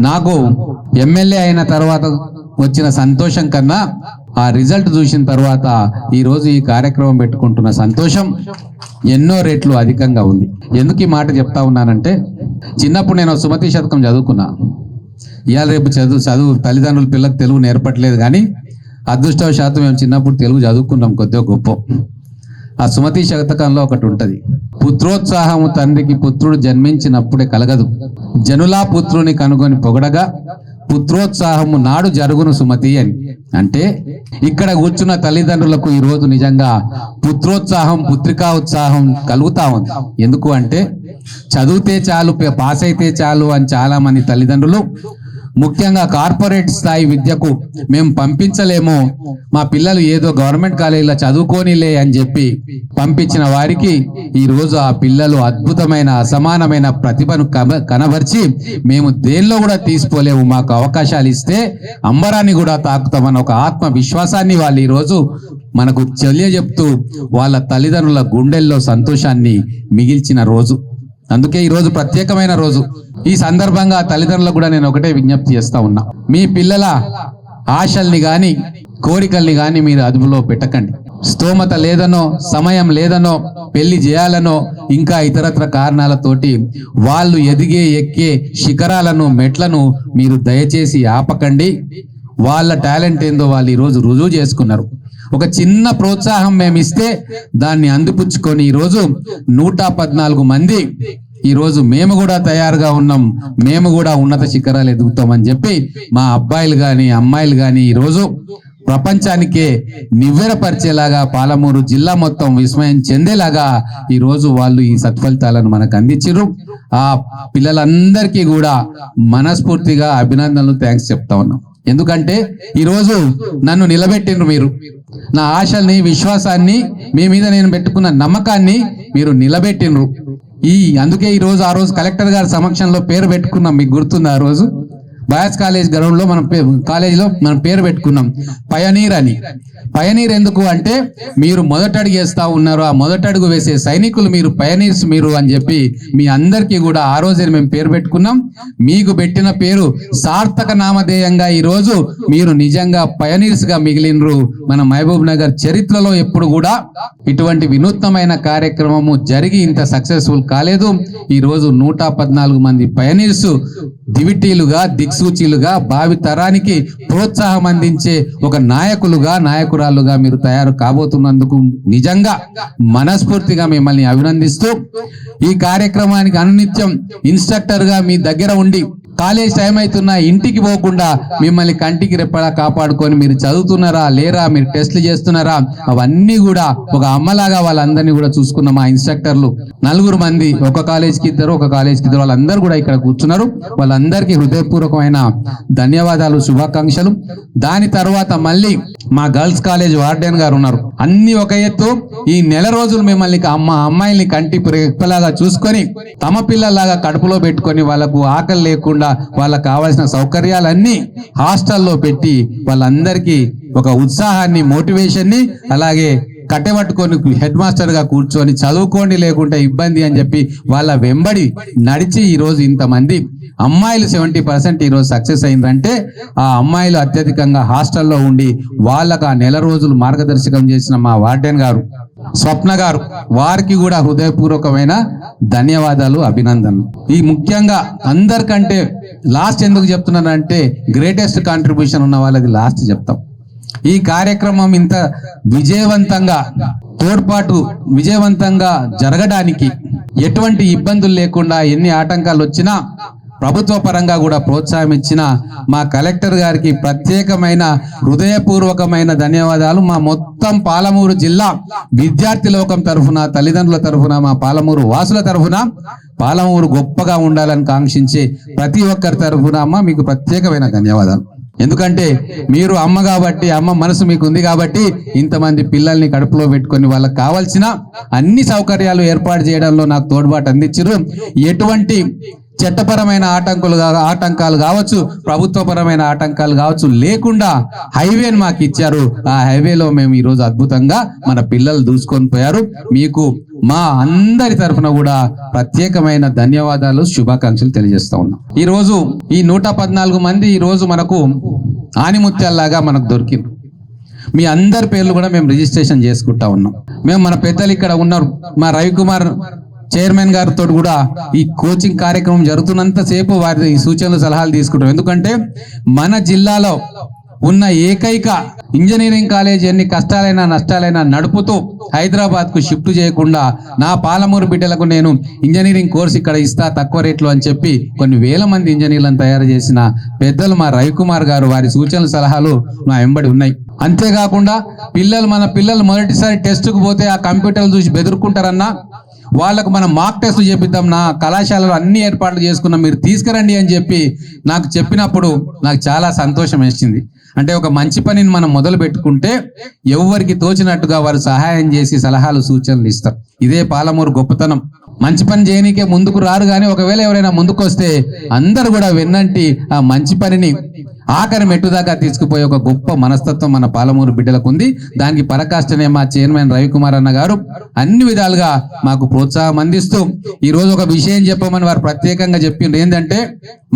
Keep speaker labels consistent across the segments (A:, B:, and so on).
A: నాకు ఎమ్మెల్యే అయిన తర్వాత వచ్చిన సంతోషం కన్నా ఆ రిజల్ట్ చూసిన తర్వాత ఈరోజు ఈ కార్యక్రమం పెట్టుకుంటున్న సంతోషం ఎన్నో రేట్లు అధికంగా ఉంది. ఎందుకు ఈ మాట చెప్తా ఉన్నానంటే చిన్నప్పుడు నేను సుమతి శతకం చదువుకున్నా. ఇవాళ రేపు చదువు చదువు తల్లిదండ్రులు పిల్లలకు తెలుగు నేర్పట్లేదు కానీ అదృష్టవశాత్తు మేము చిన్నప్పుడు తెలుగు చదువుకున్నాం కొద్దిగా గొప్ప. ఆ సుమతి శతకంలో ఒకటి ఉంటది. పుత్రోత్సాహము తండ్రికి పుత్రుడు జన్మించినప్పుడే కలగదు. జనులా పుత్రుని కనుగొని పొగడగా పుత్రోత్సాహము నాడు జరుగును సుమతి అని. అంటే ఇక్కడ కూర్చున్న తల్లిదండ్రులకు ఈ రోజు నిజంగా పుత్రోత్సాహం పుత్రికా ఉత్సాహం కలుగుతా ఉంది. ఎందుకు అంటే చదివితే చాలు పాస్ అయితే చాలు అని చాలా మంది తల్లిదండ్రులు ముఖ్యంగా కార్పొరేట్ స్థాయి విద్యకు మేము పంపించలేము. మా పిల్లలు ఏదో గవర్నమెంట్ కాలేజీలో చదువుకోనిలే అని చెప్పి పంపించిన వారికి ఈరోజు ఆ పిల్లలు అద్భుతమైన అసమానమైన ప్రతిభను కనబరిచి మేము దేనిలో కూడా తీసుకోలేము మాకు అవకాశాలు ఇస్తే అంబరాన్ని కూడా తాకుతామని ఒక ఆత్మవిశ్వాసాన్ని వాళ్ళు ఈరోజు మనకు తెలియజెప్తూ వాళ్ళ తల్లిదండ్రుల గుండెల్లో సంతోషాన్ని మిగిల్చిన రోజు. అందుకే ఈ రోజు ప్రత్యేకమైన రోజు. ఈ సందర్భంగా తల్లిదండ్రులకు కూడా నేను ఒకటే విజ్ఞప్తి చేస్తా ఉన్నా. మీ పిల్లల ఆశల్ని గాని కోరికల్ని గాని మీరు అదుపులో పెట్టకండి. స్తోమత లేదనో సమయం లేదనో పెళ్ళి చేయాలనో ఇంకా ఇతరత్ర కారణాలతోటి వాళ్ళు ఎదిగే ఎక్కే శిఖరాలను మెట్లను మీరు దయచేసి ఆపకండి. వాళ్ళ టాలెంట్ ఏందో వాళ్ళు ఈరోజు రుజువు చేసుకున్నారు. ఒక చిన్న ప్రోత్సాహం మేము ఇస్తే దాన్ని అందిపుచ్చుకొని ఈరోజు నూట పద్నాలుగు మంది ఈరోజు మేము కూడా తయారుగా ఉన్నాం. మేము కూడా ఉన్నత శిఖరాలు ఎదుగుతామని చెప్పి మా అబ్బాయిలు కానీ అమ్మాయిలు కానీ ఈరోజు ప్రపంచానికే నివ్వెరపరిచేలాగా పాలమూరు జిల్లా మొత్తం విస్మయం చెందేలాగా ఈరోజు వాళ్ళు ఈ సత్ఫలితాలను మనకు అందించారు ఆ పిల్లలందరికీ కూడా మనస్ఫూర్తిగా అభినందనలు థ్యాంక్స్ చెప్తా ఉన్నాం. ఎందుకంటే ఈరోజు నన్ను నిలబెట్టిండ్రు మీరు. నా ఆశల్ని విశ్వాసాన్ని మీ మీద నేను పెట్టుకున్న నమ్మకాన్ని మీరు నిలబెట్టిండ్రు. ఈ అందుకే ఈరోజు ఆ రోజు కలెక్టర్ గారి సమక్షంలో పేరు పెట్టుకున్నాం. మీకు గుర్తుంది ఆ రోజు? బాయ్స్ కాలేజ్ గ్రౌండ్లో మనం కాలేజీలో మనం పేరు పెట్టుకున్నాం. పయనీర్ అని. పయనీర్ ఎందుకు అంటే మీరు మొదటడుగు వేస్తా ఉన్నారు. ఆ మొదటడుగు వేసే సైనికులు మీరు పయనీర్స్ మీరు అని చెప్పి మీ అందరికీ కూడా ఆ రోజే మేము పేరు పెట్టుకున్నాం. మీకు పెట్టిన పేరు సార్థక నామధేయంగా ఈ రోజు మీరు నిజంగా పయనీర్స్గా మిగిలినరు మన మహబూబ్ నగర్ చరిత్రలో ఎప్పుడు కూడా ఇటువంటి వినూత్నమైన కార్యక్రమము జరిగి ఇంత సక్సెస్ఫుల్ కాలేదు. ఈ రోజు నూట పద్నాలుగు మంది పయనీర్స్ దివిటీలుగా దిక్సూచీలుగా భావి తరానికి ప్రోత్సాహం అందించే ఒక నాయకులుగా నాయకురాలుగా మీరు తయారు కాబోతున్నందుకు నిజంగా మనస్ఫూర్తిగా మిమ్మల్ని అభినందిస్తూ ఈ కార్యక్రమానికి అనునిత్యం ఇన్స్ట్రక్టర్గా మీ దగ్గర ఉండి కాలేజ్ టైం అవుతున్నా ఇంటికి పోకుండా మిమ్మల్ని కంటికి రెప్పలా కాపాడుకొని మీరు చదువుతున్నారా లేరా మీరు టెస్ట్లు చేస్తున్నారా అవన్నీ కూడా ఒక అమ్మలాగా వాళ్ళందరినీ కూడా చూసుకున్న మా ఇన్స్ట్రక్టర్లు. నలుగురు మంది ఒక కాలేజ్కి ఇద్దరు ఒక కాలేజ్కి ఇద్దరు వాళ్ళందరూ కూడా ఇక్కడ కూర్చున్నారు. వాళ్ళందరికీ హృదయపూర్వకమైన ధన్యవాదాలు శుభాకాంక్షలు. దాని తర్వాత మళ్ళీ మా గర్ల్స్ కాలేజ్ వార్డెన్ గారు ఉన్నారు. అన్ని ఒక ఎత్తు ఈ నెల రోజులు మిమ్మల్ని అమ్మ అమ్మాయిల్ని కంటి రెప్పలాగా చూసుకొని తమ పిల్లలాగా కడుపులో పెట్టుకొని వాళ్ళకు ఆకలి లేకుండా వాళ్ళకు కావాల్సిన సౌకర్యాలన్నీ హాస్టల్లో పెట్టి వాళ్ళందరికీ ఒక ఉత్సాహాన్ని మోటివేషన్ని అలాగే కట్టబట్టుకొని హెడ్ మాస్టర్గా కూర్చొని చదువుకోండి లేకుంటే ఇబ్బంది అని చెప్పి వాళ్ళ వెంబడి నడిచి ఈ రోజు ఇంతమంది అమ్మాయిలు సెవెంటీ పర్సెంట్ ఈ రోజు సక్సెస్ అయిందంటే ఆ అమ్మాయిలు అత్యధికంగా హాస్టల్లో ఉండి వాళ్ళకు ఆ నెల రోజులు మార్గదర్శకం చేసిన మా వార్డెన్ గారు స్వప్న గారు వారికి కూడా హృదయపూర్వకమైన ధన్యవాదాలు అభినందనలు. ఈ ముఖ్యంగా అందరికంటే లాస్ట్ ఎందుకు చెప్తున్నానంటే గ్రేటెస్ట్ కాంట్రిబ్యూషన్ ఉన్న వాళ్ళది లాస్ట్ చెప్తాం. ఈ కార్యక్రమం ఇంత విజయవంతంగా తోడ్పాటు విజయవంతంగా జరగడానికి ఎటువంటి ఇబ్బందులు లేకుండా ఎన్ని ఆటంకాలు వచ్చినా ప్రభుత్వ పరంగా కూడా ప్రోత్సాహం ఇచ్చిన మా కలెక్టర్ గారికి ప్రత్యేకమైన హృదయపూర్వకమైన ధన్యవాదాలు. మా మొత్తం పాలమూరు జిల్లా విద్యార్థి లోకం తరఫున తల్లిదండ్రుల తరఫున మా పాలమూరు వాసుల తరఫున పాలమూరు గొప్పగా ఉండాలని కాంక్షించే ప్రతి ఒక్కరి తరఫున అమ్మ మీకు ప్రత్యేకమైన ధన్యవాదాలు. ఎందుకంటే మీరు అమ్మ కాబట్టి అమ్మ మనసు మీకు ఉంది కాబట్టి ఇంతమంది పిల్లల్ని కడుపులో పెట్టుకొని వాళ్ళకి కావాల్సిన అన్ని సౌకర్యాలు ఏర్పాటు చేయడంలో నాకు తోడ్పాటు అందించారు ఎటువంటి చట్టపరమైన ఆటంకులు ఆటంకాలు కావచ్చు ప్రభుత్వపరమైన ఆటంకాలు కావచ్చు లేకుండా హైవేని మాకు ఇచ్చారు. ఆ హైవేలో మేము ఈ రోజు అద్భుతంగా మన పిల్లలు దూసుకొని పోయారు. మీకు మా అందరి తరఫున కూడా ప్రత్యేకమైన ధన్యవాదాలు శుభాకాంక్షలు తెలియజేస్తా ఉన్నాం. ఈ రోజు ఈ నూట పద్నాలుగు మంది ఈ రోజు మనకు ఆనిముత్యాల్లాగా మనకు దొరికింది మీ అందరి పేర్లు కూడా మేము రిజిస్ట్రేషన్ చేసుకుంటా ఉన్నాం. మేము మన పెద్దలు ఇక్కడ ఉన్నారు. మా రవికుమార్ చైర్మన్ గారితో కూడా ఈ కోచింగ్ కార్యక్రమం జరుగుతున్నంత సేపు వారి ఈ సూచనలు సలహాలు తీసుకుంటాం. ఎందుకంటే మన జిల్లాలో ఉన్న ఏకైక ఇంజనీరింగ్ కాలేజ్ ఎన్ని కష్టాలైనా నష్టాలైనా నడుపుతూ హైదరాబాద్కు షిఫ్ట్ చేయకుండా నా పాలమూరు బిడ్డలకు నేను ఇంజనీరింగ్ కోర్స్ ఇక్కడ ఇస్తా తక్కువ రేట్లు అని చెప్పి కొన్ని వేల మంది ఇంజనీర్లను తయారు చేసిన పెద్దలు మా రవికుమార్ గారు వారి సూచనలు సలహాలు నా వెంబడి ఉన్నాయి. అంతేకాకుండా పిల్లలు మన పిల్లలు మొదటిసారి టెస్ట్కు పోతే ఆ కంప్యూటర్లు చూసి బెదురుకుంటారన్నా వాళ్ళకు మనం మాక్ టెస్ట్ చేపిద్దాం నా కళాశాలలో అన్ని ఏర్పాట్లు చేసుకున్నాం మీరు తీసుకురండి అని చెప్పి నాకు చెప్పినప్పుడు నాకు చాలా సంతోషం వేసింది. అంటే ఒక మంచి పనిని మనం మొదలు పెట్టుకుంటే ఎవరికి తోచినట్టుగా వారు సహాయం చేసి సలహాలు సూచనలు ఇస్తారు. ఇదే పాలమూరు గొప్పతనం. మంచి పని చేయనీకే ముందుకు రారు కానీ ఒకవేళ ఎవరైనా ముందుకు వస్తే అందరు కూడా విన్నంటి ఆ మంచి పనిని ఆఖరి మెట్టుదాకా తీసుకుపోయే ఒక గొప్ప మనస్తత్వం మన పాలమూరు బిడ్డలకు ఉంది. దానికి పరకాష్టనే మా చైర్మన్ రవికుమార్ అన్న గారు అన్ని విధాలుగా మాకు ప్రోత్సాహం అందిస్తూ ఈ రోజు ఒక విషయం చెప్పమని వారు ప్రత్యేకంగా చెప్పిండ్రు. ఏంటంటే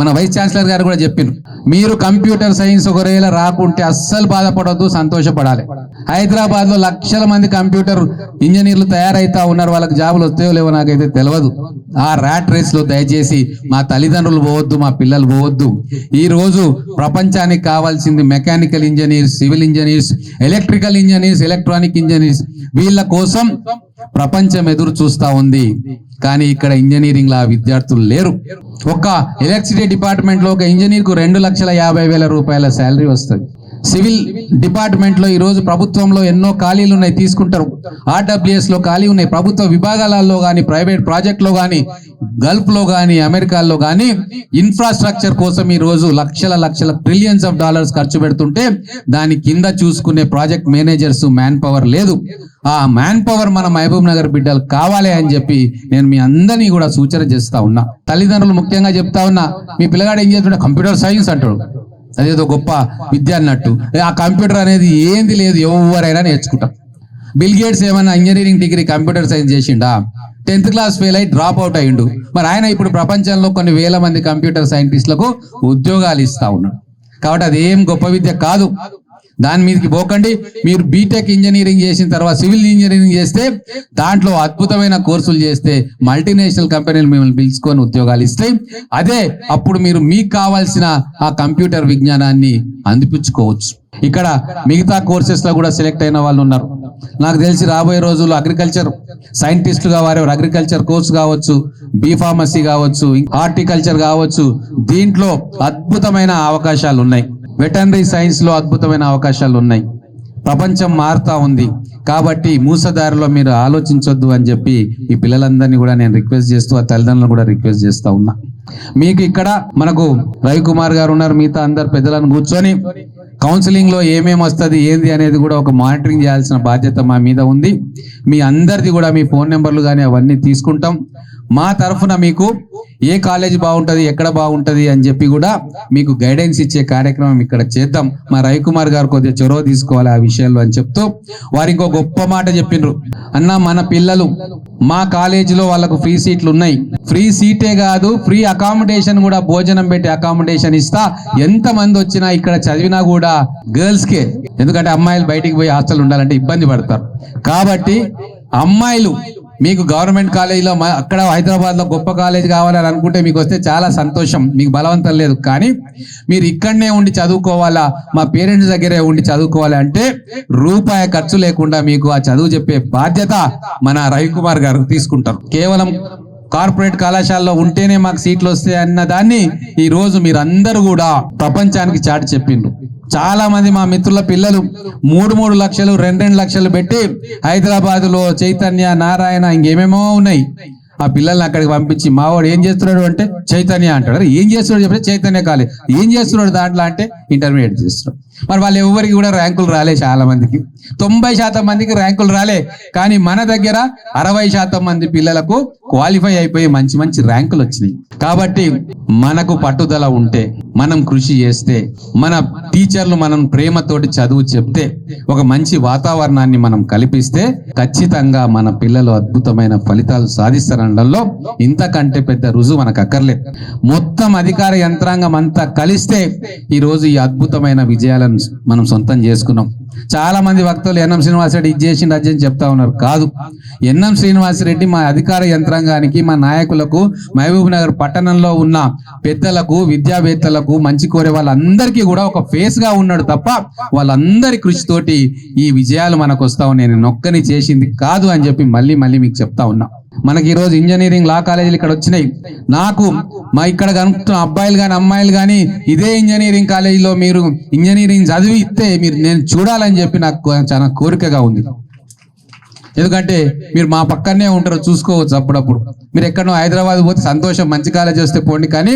A: మన వైస్ ఛాన్సలర్ గారు కూడా చెప్పిండ్రు మీరు కంప్యూటర్ సైన్స్ ఒకవేళ రాకుంటే అస్సలు బాధపడద్దు సంతోషపడాలి. హైదరాబాద్లో లక్షల మంది కంప్యూటర్ ఇంజనీర్లు తయారైతా ఉన్నారు వాళ్ళకి జాబులు వస్తాయో లేవో నాకైతే తెలియదు ఆ ర్యాట్ రేస్లో దయచేసి మా తల్లిదండ్రులు పోవద్దు మా పిల్లలు పోవద్దు. ఈ రోజు ప్రపంచానికి కావాల్సింది mechanical engineers civil engineers electrical engineers electronic engineers. వీళ్ళ కోసం ప్రపంచం ఎదురు చూస్తా ఉంది. కానీ ఇక్కడ ఇంజనీరింగ్ లా విద్యార్థులు లేరు. ఒక ఎలక్ట్రిసిటీ డిపార్ట్మెంట్లో ఒక ఇంజనీర్కు రెండు లక్షల యాభై వేల రూపాయల శాలరీ వస్తుంది. సివిల్ డిపార్ట్మెంట్లో ఈ రోజు ప్రభుత్వంలో ఎన్నో ఖాళీలు ఉన్నాయి తీసుకుంటారు. ఆర్డబ్ల్యూఎస్లో ఖాళీ ఉన్నాయి. ప్రభుత్వ విభాగాలలో కానీ ప్రైవేట్ ప్రాజెక్ట్లో గల్ఫ్లో గల్ఫ్లో కానీ అమెరికాలో కానీ ఇన్ఫ్రాస్ట్రక్చర్ కోసం ఈ రోజు లక్షల లక్షల ట్రిలియన్స్ ఆఫ్ డాలర్స్ ఖర్చు పెడుతుంటే దాని కింద చూసుకునే ప్రాజెక్ట్ మేనేజర్స్ మ్యాన్ పవర్ లేదు. ఆ మ్యాన్ పవర్ మన మహబూబ్ నగర్ బిడ్డలు కావాలి అని చెప్పి నేను మీ అందరినీ కూడా సూచన చేస్తా ఉన్నా. తల్లిదండ్రులు ముఖ్యంగా చెప్తా ఉన్నా మీ పిల్లగాడు ఏం చేస్తుంటే కంప్యూటర్ సైన్స్ అంటాడు. అదేదో గొప్ప విద్య అన్నట్టు. ఆ కంప్యూటర్ అనేది ఏంది లేదు ఎవరైనా నేర్చుకుంటాం. బిల్ గేట్స్ ఏమైనా ఇంజనీరింగ్ డిగ్రీ కంప్యూటర్ సైన్స్ చేసిండా? టెన్త్ క్లాస్ ఫెయిల్ అయి డ్రాప్ అవుట్ అయ్యిండు మరి ఆయన ఇప్పుడు ప్రపంచంలో కొన్ని వేల మంది కంప్యూటర్ సైంటిస్టులకు ఉద్యోగాలు ఇస్తా ఉన్నాడు. కాబట్టి అది ఏం గొప్ప విద్య కాదు. దాని మీదకి పోకండి. మీరు బీటెక్ ఇంజనీరింగ్ చేసిన తర్వాత సివిల్ ఇంజనీరింగ్ చేస్తే దాంట్లో అద్భుతమైన కోర్సులు చేస్తే మల్టీనేషనల్ కంపెనీలు మిమ్మల్ని పిలుచుకొని ఉద్యోగాలు ఇస్తాయి అదే అప్పుడు మీరు మీకు కావాల్సిన ఆ కంప్యూటర్ విజ్ఞానాన్ని అందిపించుకోవచ్చు ఇక్కడ మిగతా కోర్సెస్లో కూడా సెలెక్ట్ అయిన వాళ్ళు ఉన్నారు. నాకు తెలిసి రాబోయే రోజుల్లో అగ్రికల్చర్ సైంటిస్టులుగా వారెవరు అగ్రికల్చర్ కోర్స్ కావచ్చు బీ ఫార్మసీ కావచ్చు హార్టికల్చర్ కావచ్చు దీంట్లో అద్భుతమైన అవకాశాలు ఉన్నాయి. వెటర్నరీ సైన్స్లో అద్భుతమైన అవకాశాలు ఉన్నాయి ప్రపంచం మారుతా ఉంది. కాబట్టి మూసదారిలో మీరు ఆలోచించొద్దు అని చెప్పి ఈ పిల్లలందరినీ కూడా నేను రిక్వెస్ట్ చేస్తూ ఆ తల్లిదండ్రులను కూడా రిక్వెస్ట్ చేస్తూ ఉన్నా. మీకు ఇక్కడ మనకు రవికుమార్ గారు ఉన్నారు మిగతా అందరు పెద్దలను కూర్చొని. కౌన్సిలింగ్లో ఏమేమి వస్తుంది ఏంది అనేది కూడా ఒక మానిటరింగ్ చేయాల్సిన బాధ్యత మా మీద ఉంది. మీ అందరిది కూడా మీ ఫోన్ నెంబర్లు కానీ అవన్నీ తీసుకుంటాం. మా తరఫున మీకు ఏ కాలేజ్ బాగుంటుంది ఎక్కడ బాగుంటుంది అని చెప్పి కూడా మీకు గైడెన్స్ ఇచ్చే కార్యక్రమం ఇక్కడ చేద్దాం. మా రవికుమార్ గారు కొద్దిగా చొరవ తీసుకోవాలి ఆ విషయంలో అని చెప్తూ వారు ఇంకో గొప్ప మాట చెప్పిండ్రు అన్న మన పిల్లలు మా కాలేజీలో వాళ్ళకు ఫ్రీ సీట్లు ఉన్నాయి. ఫ్రీ సీటే కాదు ఫ్రీ అకామిడేషన్ కూడా భోజనం పెట్టి అకామిడేషన్ ఇస్తా. ఎంత మంది వచ్చినా ఇక్కడ చదివినా కూడా గర్ల్స్కే ఎందుకంటే అమ్మాయిలు బయటికి పోయి హాస్టల్ ఉండాలంటే ఇబ్బంది పడతారు. కాబట్టి అమ్మాయిలు మీకు గవర్నమెంట్ కాలేజీలో అక్కడ హైదరాబాద్లో గొప్ప కాలేజ్ కావాలని అనుకుంటే మీకు వస్తే చాలా సంతోషం. మీకు బలవంతం లేదు. కానీ మీరు ఇక్కడనే ఉండి చదువుకోవాలా? మా పేరెంట్స్ దగ్గరే ఉండి చదువుకోవాలి అంటే రూపాయి ఖర్చు లేకుండా మీకు ఆ చదువు చెప్పే బాధ్యత మన రవికుమార్ గారు తీసుకుంటారు. కేవలం కార్పొరేట్ కళాశాలలో ఉంటేనే మాకు సీట్లు వస్తాయి అన్న దాన్ని ఈ రోజు మీరందరూ కూడా ప్రపంచానికి చాటి చెప్పిండ్రు. చాలా మంది మా మిత్రుల పిల్లలు మూడు మూడు లక్షలు రెండు రెండు లక్షలు పెట్టి హైదరాబాద్లో చైతన్య నారాయణ ఇంకేమేమో ఉన్నాయి. ఆ పిల్లల్ని అక్కడికి పంపించి మావాడు ఏం చేస్తున్నాడు అంటే చైతన్య అంటాడు. ఏం చేస్తున్నాడు చెప్తే చైతన్య కాలేజ్ ఏం చేస్తున్నాడు దాంట్లో అంటే ఇంటర్మీడియట్ చేస్తున్నాడు. మరి వాళ్ళు ఎవరికి కూడా ర్యాంకులు రాలే చాలా మందికి తొంభై శాతం మందికి ర్యాంకులు రాలే. కానీ మన దగ్గర అరవై శాతం మంది పిల్లలకు క్వాలిఫై అయిపోయి మంచి మంచి ర్యాంకులు వచ్చినాయి. కాబట్టి మనకు పట్టుదల ఉంటే మనం కృషి చేస్తే మన టీచర్లు మనం ప్రేమతోటి చదువు చెప్తే ఒక మంచి వాతావరణాన్ని మనం కల్పిస్తే ఖచ్చితంగా మన పిల్లలు అద్భుతమైన ఫలితాలు సాధిస్తారనడంలో ఇంతకంటే పెద్ద రుజువు మనకు అక్కర్లేదు. మొత్తం అధికార యంత్రాంగం అంతా కలిస్తే ఈ రోజు ఈ అద్భుతమైన విజయాలను మనం సొంతం చేసుకున్నాం. చాలా మంది వక్తలు ఎన్ఎం శ్రీనివాసరెడ్డి ఇది చేసిండు అది చేసిండు చెప్తా ఉన్నారు. కాదు. ఎన్ఎం శ్రీనివాసరెడ్డి మా అధికార యంత్రాంగానికి మా నాయకులకు మహబూబ్ నగర్ పట్టణంలో ఉన్న పెద్దలకు విద్యావేత్తలకు మంచి కోరే వాళ్ళందరికీ కూడా ఒక ఫేస్గా ఉన్నాడు తప్ప వాళ్ళందరి కృషితోటి ఈ విజయాలు మనకు వస్తా ఉన్నాయి. నేను ఒక్కని చేసింది కాదు అని చెప్పి మళ్ళీ మళ్ళీ మీకు చెప్తా ఉన్నా. మనకి ఈరోజు ఇంజనీరింగ్ లా కాలేజీలు ఇక్కడ వచ్చినాయి. నాకు మా ఇక్కడ కనుక్కున్న అబ్బాయిలు కానీ అమ్మాయిలు కానీ ఇదే ఇంజనీరింగ్ కాలేజీలో మీరు ఇంజనీరింగ్ చదివి ఇస్తే మీరు నేను చూడాలని చెప్పి నాకు చాలా కోరికగా ఉంది. ఎందుకంటే మీరు మా పక్కనే ఉంటారు చూసుకోవచ్చు అప్పుడప్పుడు. మీరు ఎక్కడో హైదరాబాద్ పోతే సంతోషం మంచి కాలేజ్ వస్తే పోండి. కానీ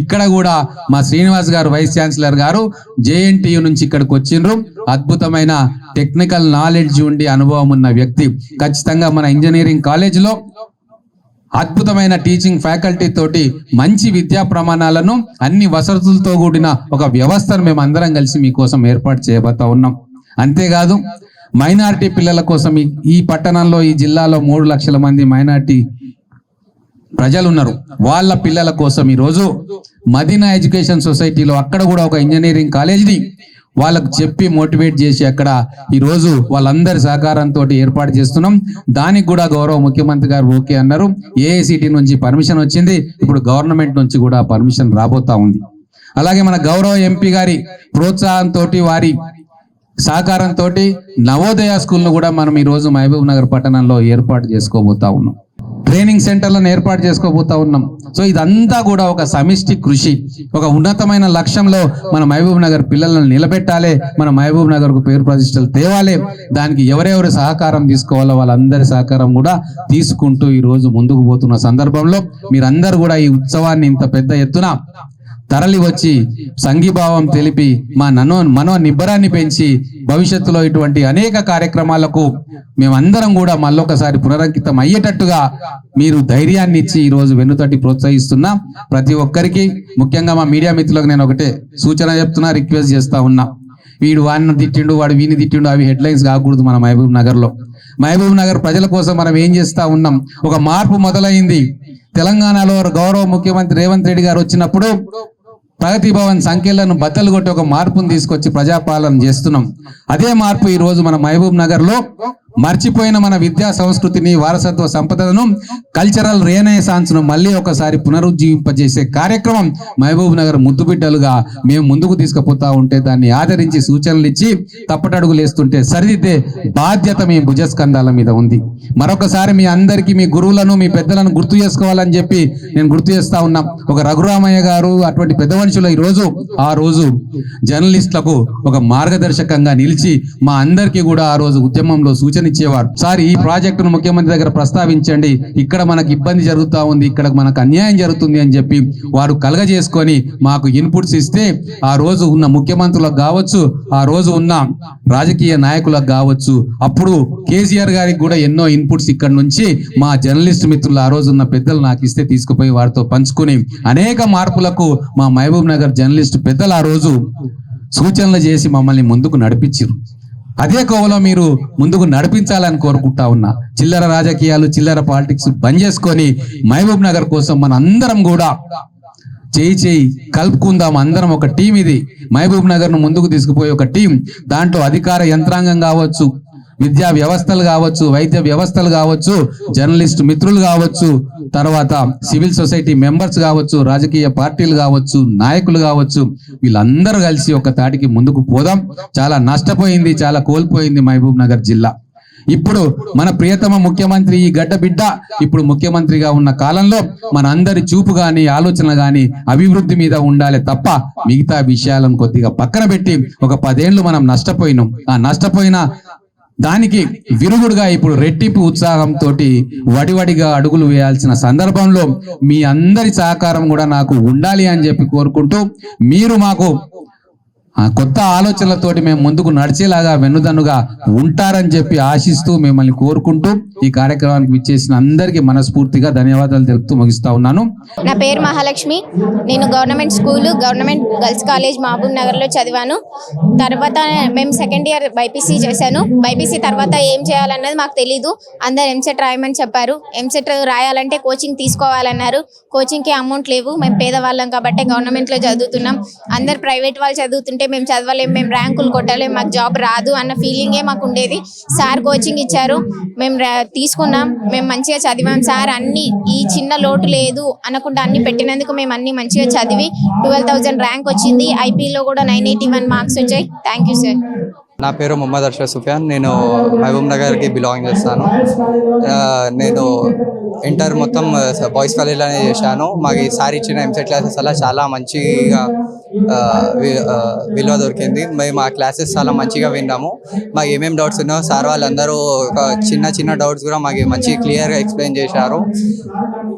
A: ఇక్కడ కూడా మా శ్రీనివాస్ గారు వైస్ ఛాన్సలర్ గారు జేఎన్టీయు నుంచి ఇక్కడికి వచ్చిండ్రు. అద్భుతమైన టెక్నికల్ నాలెడ్జ్ ఉండి అనుభవం ఉన్న వ్యక్తి. ఖచ్చితంగా మన ఇంజనీరింగ్ కాలేజీలో అద్భుతమైన టీచింగ్ ఫ్యాకల్టీ తోటి మంచి విద్యా ప్రమాణాలను అన్ని వసతులతో కూడిన ఒక వ్యవస్థను మేము అందరం కలిసి మీకోసం ఏర్పాటు చేయబోతా ఉన్నాం. అంతేకాదు మైనారిటీ పిల్లల కోసం ఈ- పట్టణంలో ఈ జిల్లాలో మూడు లక్షల మంది మైనారిటీ ప్రజలు ఉన్నారు వాళ్ళ పిల్లల కోసం ఈరోజు మదీనా ఎడ్యుకేషన్ సొసైటీలో అక్కడ కూడా ఒక ఇంజనీరింగ్ కాలేజీని వాళ్ళకు చెప్పి మోటివేట్ చేసి అక్కడ ఈ రోజు వాళ్ళందరి సహకారంతో ఏర్పాటు చేస్తున్నాం. దానికి కూడా గౌరవ ముఖ్యమంత్రి గారు ఓకే అన్నారు. ఏఐసిటి నుంచి పర్మిషన్ వచ్చింది. ఇప్పుడు గవర్నమెంట్ నుంచి కూడా పర్మిషన్ రాబోతా ఉంది. అలాగే మన గౌరవ ఎంపీ గారి ప్రోత్సాహంతో వారి సహకారంతో నవోదయ స్కూల్ను కూడా మనం ఈ రోజు మహబూబ్ నగర్ పట్టణంలో ఏర్పాటు చేసుకోబోతా ఉన్నాం. ట్రైనింగ్ సెంటర్లను ఏర్పాటు చేసుకోబోతా ఉన్నాం. సో ఇదంతా కూడా ఒక సమిష్టి కృషి. ఒక ఉన్నతమైన లక్ష్యంలో మన మహబూబ్ నగర్ పిల్లలను నిలబెట్టాలి మన మహబూబ్ నగర్కు పేరు ప్రతిష్టలు తేవాలి దానికి ఎవరెవరు సహకారం తీసుకోవాలో వాళ్ళందరి సహకారం కూడా తీసుకుంటూ ఈ రోజు ముందుకు పోతున్న సందర్భంలో మీరందరూ కూడా ఈ ఉత్సవాన్ని ఇంత పెద్ద ఎత్తున తరలి వచ్చి సంఘీభావం తెలిపి మా ననో మనో నిబ్బరాన్ని పెంచి భవిష్యత్తులో ఇటువంటి అనేక కార్యక్రమాలకు మేమందరం కూడా మళ్ళొకసారి పునరంకితం అయ్యేటట్టుగా మీరు ధైర్యాన్ని ఇచ్చి ఈరోజు వెన్నుతట్టి ప్రోత్సహిస్తున్నా. ప్రతి ఒక్కరికి ముఖ్యంగా మా మీడియా మిత్రులకు నేను ఒకటే సూచన చెప్తున్నా రిక్వెస్ట్ చేస్తా ఉన్నా. వీడు వాడిని తిట్టిండు వాడు వీని తిట్టిండు అవి హెడ్లైన్స్ కాకూడదు మన మహబూబ్ నగర్లో. మహబూబ్ నగర్ ప్రజల కోసం మనం ఏం చేస్తా ఉన్నాం? ఒక మార్పు మొదలైంది. తెలంగాణలో గౌరవ ముఖ్యమంత్రి రేవంత్ రెడ్డి గారు వచ్చినప్పుడు ప్రగతి భవన్ సంఖ్యలను బద్దలు కొట్టి ఒక మార్పును తీసుకొచ్చి ప్రజాపాలన చేస్తున్నాం. అదే మార్పు ఈ రోజు మన మహబూబ్ నగర్లో మర్చిపోయిన మన విద్యా సంస్కృతిని వారసత్వ సంపదను కల్చరల్ రేనేసాన్స్ను మళ్ళీ ఒకసారి పునరుజ్జీవింపజేసే కార్యక్రమం మహబూబ్ నగర్ ముద్దుబిడ్డలుగా మేము ముందుకు తీసుకుపోతా ఉంటే దాన్ని ఆదరించి సూచనలు ఇచ్చి తప్పటడుగులేస్తుంటే సరిదిద్దే బాధ్యత మీ భుజస్కంధాల మీద ఉంది. మరొకసారి మీ అందరికీ మీ గురువులను మీ పెద్దలను గుర్తు చేసుకోవాలని చెప్పి నేను గుర్తు చేస్తా ఉన్నా. ఒక రఘురామయ్య గారు అటువంటి పెద్ద మనుషులు ఈ రోజు ఆ రోజు జర్నలిస్టులకు ఒక మార్గదర్శకంగా నిలిచి మా అందరికీ కూడా ఆ రోజు ఉద్యమంలో సూచన ఇచ్చేవారు. సార్ ఈ ప్రాజెక్టును ముఖ్యమంత్రి దగ్గర ప్రస్తావించండి. ఇక్కడ మనకు ఇబ్బంది జరుగుతా ఉంది. ఇక్కడ మనకు అన్యాయం జరుగుతుంది అని చెప్పి వారు కలగజేసుకొని మాకు ఇన్పుట్స్ ఇస్తే ఆ రోజు ఉన్న ముఖ్యమంత్రులకు కావచ్చు ఆ రోజు ఉన్న రాజకీయ నాయకులకు కావచ్చు అప్పుడు కేసీఆర్ గారికి కూడా ఎన్నో ఇన్పుట్స్ ఇక్కడ నుంచి మా జర్నలిస్ట్ మిత్రులు ఆ రోజు ఉన్న పెద్దలు నాకు ఇస్తే తీసుకుపోయి వారితో పంచుకుని అనేక మార్పులకు మా మహబూబ్ నగర్ జర్నలిస్ట్ పెద్దలు ఆ రోజు సూచనలు చేసి మమ్మల్ని ముందుకు నడిపించారు అదే కోవలో మీరు ముందుకు నడిపించాలని కోరుకుంటా ఉన్నా. చిల్లర రాజకీయాలు చిల్లర పాలిటిక్స్ బంద్ చేసుకొని మహబూబ్ నగర్ కోసం మన అందరం కూడా చేయి చేయి కలుపుకుందాం. అందరం ఒక టీం ఇది. మహబూబ్ నగర్ను ముందుకు తీసుకుపోయే ఒక టీం. దాంట్లో అధికార యంత్రాంగం కావచ్చు విద్యా వ్యవస్థలు కావచ్చు వైద్య వ్యవస్థలు కావచ్చు జర్నలిస్ట్ మిత్రులు కావచ్చు తర్వాత సివిల్ సొసైటీ మెంబర్స్ కావచ్చు రాజకీయ పార్టీలు కావచ్చు నాయకులు కావచ్చు వీళ్ళందరూ కలిసి ఒక తాటికి ముందుకు పోదాం. చాలా నష్టపోయింది చాలా కోల్పోయింది మహబూబ్ నగర్ జిల్లా. ఇప్పుడు మన ప్రియతమ ముఖ్యమంత్రి ఈ గడ్డ బిడ్డ ఇప్పుడు ముఖ్యమంత్రిగా ఉన్న కాలంలో మన అందరి చూపు గాని ఆలోచన గాని అభివృద్ధి మీద ఉండాలి తప్ప మిగతా విషయాలను కొద్దిగా పక్కన పెట్టి ఒక పదేళ్ళు మనం నష్టపోయినాం. ఆ నష్టపోయిన దానికి విరుగుడుగా ఇప్పుడు రెట్టింపు ఉత్సాహంతో వడివడిగా అడుగులు వేయాల్సిన సందర్భంలో మీ అందరి సహకారం కూడా నాకు ఉండాలి అని చెప్పి కోరుకుంటూ మీరు మాకు కొత్త ఆలోచనలతోటి మేము ముందుకు నడిచేలాగా వెన్నుదన్నుగా ఉంటారని చెప్పి ఆశిస్తూ మిమ్మల్ని కోరుకుంటూ ఈ కార్యక్రమానికి విచ్చేసిన అందరికీ మనస్ఫూర్తిగా ధన్యవాదాలు తెలుపుతూ ముగిస్తా ఉన్నాను.
B: నా పేరు మహాలక్ష్మి. నేను government school government girls college Mahabub నగర్లో చదివాను. తర్వాత మేము సెకండ్ ఇయర్ బైపీసీ చేశాను. బైపీసీ తర్వాత ఏం చేయాలన్నది మాకు తెలీదు. అందరు ఎంసెట్ రాయమని చెప్పారు. ఎంసెట్ రాయాలంటే కోచింగ్ తీసుకోవాలన్నారు. కోచింగ్కి అమౌంట్ లేవు. మేము పేదవాళ్ళం కాబట్టి గవర్నమెంట్లో చదువుతున్నాం. అందరు ప్రైవేట్ వాళ్ళు చదువుతుంటే మేము చదవలేం మేము ర్యాంకులు కొట్టలేం మాకు జాబ్ రాదు అన్న ఫీలింగే మాకు ఉండేది. సార్ కోచింగ్ ఇచ్చారు మేము తీసుకున్నాం మేము మంచిగా చదివాం. సార్ అన్ని ఈ చిన్న లోటు లేదు అనకుండా అన్ని పెట్టినందుకు మేము అన్ని మంచిగా చదివి ట్వెల్వ్ థౌజండ్ ర్యాంక్ వచ్చింది. ఐపీలో కూడా నైన్ ఎయిటీ వన్ మార్క్స్ వచ్చాయి. Thank you sir.
C: నా పేరు మొహమ్మద్ అర్షద్ సుఫియాన్. నేను మహబూబ్ నగర్కి బిలాంగ్ చేస్తాను. నేను ఇంటర్ మొత్తం బాయ్స్ కాలేజ్లోనే చేశాను. మాకు ఈసారి ఇచ్చిన ఎంసెట్ క్లాసెస్ అలా చాలా మంచిగా వి- విలువ దొరికింది. మేము ఆ క్లాసెస్ చాలా మంచిగా విన్నాము. మాకు ఏమేమి డౌట్స్ ఉన్నాయో సార్ వాళ్ళందరూ ఒక చిన్న చిన్న డౌట్స్ కూడా మాకు మంచి క్లియర్గా ఎక్స్ప్లెయిన్ చేశారు.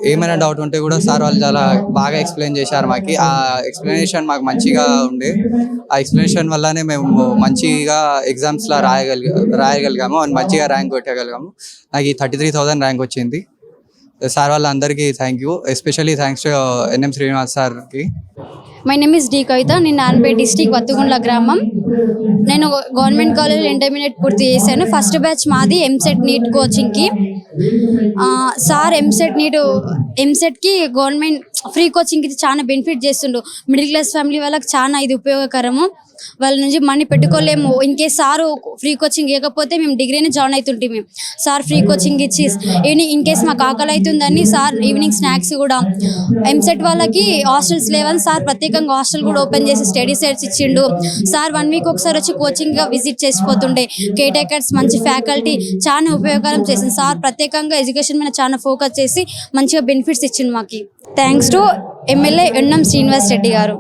C: ఏమైనా డౌట్ ఉంటే కూడా సార్ వాళ్ళు చాలా బాగా ఎక్స్ప్లెయిన్ చేశారు మాకు. ఆ ఎక్స్ప్లెనేషన్ మాకు మంచిగా ఉండే. ఆ ఎక్స్ప్లెనేషన్ వల్లనే మేము మంచిగా ఎగ్జామ్స్లో రాయగలిగా రాయగలిగాము. అండ్ మంచిగా ర్యాంక్ కొట్టగలిగాము. నాకు ఈ థర్టీ త్రీ థౌజండ్ ర్యాంక్ వచ్చింది. సార్ వాళ్ళందరికీ thank you especially thanks to NM Srinivas సార్కి.
D: My name is D Kavitha నేను నాన్పేట్ డిస్టిక్ వత్తుగుండ్ల గ్రామం. నేను గవర్నమెంట్ కాలేజ్ ఇంటర్మీడియట్ పూర్తి చేశాను. ఫస్ట్ బ్యాచ్ మాది ఎంసెట్ నీట్ కోచింగ్కి సార్ ఎంసెట్ నీట్ ఎంసెట్కి గవర్నమెంట్ ఫ్రీ కోచింగ్కి చాలా బెనిఫిట్ చేస్తుండు. మిడిల్ క్లాస్ ఫ్యామిలీ వాళ్ళకి చాలా ఇది ఉపయోగకరము. వాళ్ళ నుంచి money పెట్టుకోలేము. In case sir free coaching ఇవ్వకపోతే మేము డిగ్రీని జాయిన్ అవుతుంటే మేము. సార్ ఫ్రీ కోచింగ్ ఇచ్చి ఈవినింగ్ ఇన్ కేస్ మాకు ఆకలి అవుతుందని సార్ ఈవినింగ్ స్నాక్స్ కూడా ఎంసెట్ వాళ్ళకి హాస్టల్స్ లేవని సార్ ప్రత్యేకంగా హాస్టల్ కూడా ఓపెన్ చేసి స్టడీ సెట్స్ ఇచ్చిండు. సార్ వన్ వీక్ ఒకసారి వచ్చి కోచింగ్గా విజిట్ చేసిపోతుండే. కేటేకర్స్ మంచి ఫ్యాకల్టీ చాలా ఉపయోగకరం చేసింది. సార్ ప్రత్యేకంగా ఎడ్యుకేషన్ మీద చాలా ఫోకస్ చేసి మంచిగా బెనిఫిట్స్ ఇచ్చిండు మాకు. Thanks to MLA NM Srinivas Reddy garu.